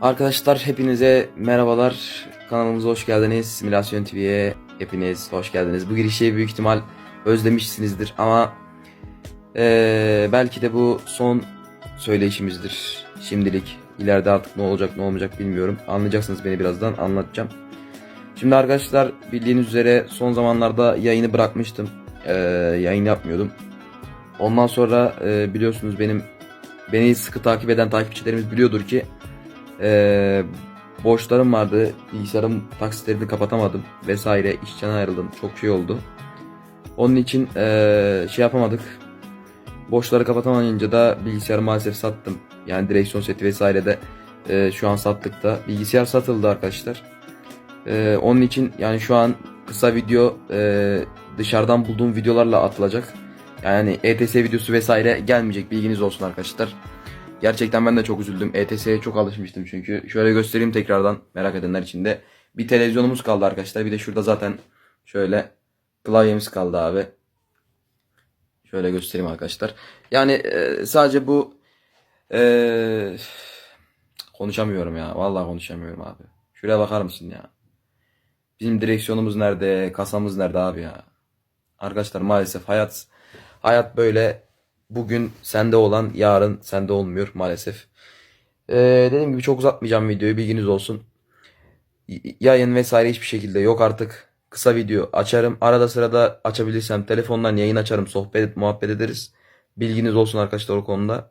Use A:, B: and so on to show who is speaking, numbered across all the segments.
A: Arkadaşlar hepinize merhabalar. Kanalımıza hoş geldiniz. Simülasyon TV'ye hepiniz hoş geldiniz. Bu girişi büyük ihtimal özlemişsinizdir ama eee, belki de bu son söyleyişimizdir. Şimdilik. İleride artık ne olacak ne olmayacak bilmiyorum. Anlayacaksınız beni birazdan anlatacağım. Şimdi arkadaşlar bildiğiniz üzere son zamanlarda yayını bırakmıştım. Eee, yayın yapmıyordum. Ondan sonra eee, biliyorsunuz benim beni sıkı takip eden takipçilerimiz biliyordur ki ee, borçlarım vardı. Bilgisayarım taksitlerini kapatamadım vesaire. İşten ayrıldım. Çok şey oldu. Onun için ee, şey yapamadık. Borçları kapatamayınca da bilgisayarı maalesef sattım. Yani direksiyon seti vesaire de ee, şu an sattık da. Bilgisayar satıldı arkadaşlar. Ee, onun için yani şu an kısa video ee, dışarıdan bulduğum videolarla atılacak. Yani ETS videosu vesaire gelmeyecek bilginiz olsun arkadaşlar. Gerçekten ben de çok üzüldüm. ETS'ye çok alışmıştım çünkü. Şöyle göstereyim tekrardan merak edenler için de. Bir televizyonumuz kaldı arkadaşlar. Bir de şurada zaten şöyle klavyemiz kaldı abi. Şöyle göstereyim arkadaşlar. Yani e, sadece bu e, konuşamıyorum ya. Vallahi konuşamıyorum abi. Şuraya bakar mısın ya? Bizim direksiyonumuz nerede? Kasamız nerede abi ya? Arkadaşlar maalesef hayat hayat böyle bugün sende olan yarın sende olmuyor maalesef. Ee, dediğim gibi çok uzatmayacağım videoyu bilginiz olsun. Yayın vesaire hiçbir şekilde yok artık. Kısa video açarım. Arada sırada açabilirsem telefondan yayın açarım. Sohbet muhabbet ederiz. Bilginiz olsun arkadaşlar o konuda.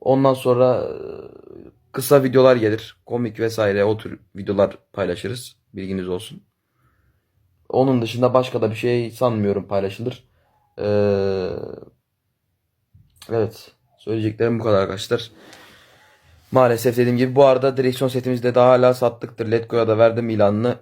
A: Ondan sonra e, kısa videolar gelir. Komik vesaire o tür videolar paylaşırız. Bilginiz olsun. Onun dışında başka da bir şey sanmıyorum paylaşılır. Ee, Evet. Söyleyeceklerim bu kadar arkadaşlar. Maalesef dediğim gibi bu arada direksiyon setimizi de daha hala sattıktır. Letgo'ya da verdim ilanını.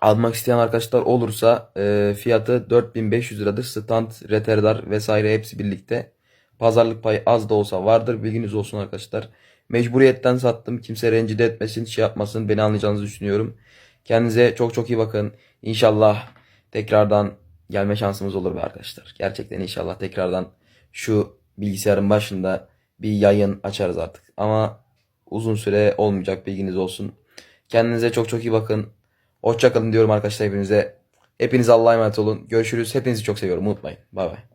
A: Almak isteyen arkadaşlar olursa e, fiyatı 4500 liradır. Stand, retardar vesaire hepsi birlikte. Pazarlık payı az da olsa vardır. Bilginiz olsun arkadaşlar. Mecburiyetten sattım. Kimse rencide etmesin, şey yapmasın. Beni anlayacağınızı düşünüyorum. Kendinize çok çok iyi bakın. İnşallah tekrardan gelme şansımız olur be arkadaşlar. Gerçekten inşallah tekrardan şu bilgisayarın başında bir yayın açarız artık. Ama uzun süre olmayacak bilginiz olsun. Kendinize çok çok iyi bakın. Hoşçakalın diyorum arkadaşlar hepinize. Hepiniz Allah'a emanet olun. Görüşürüz. Hepinizi çok seviyorum. Unutmayın. Bay bay.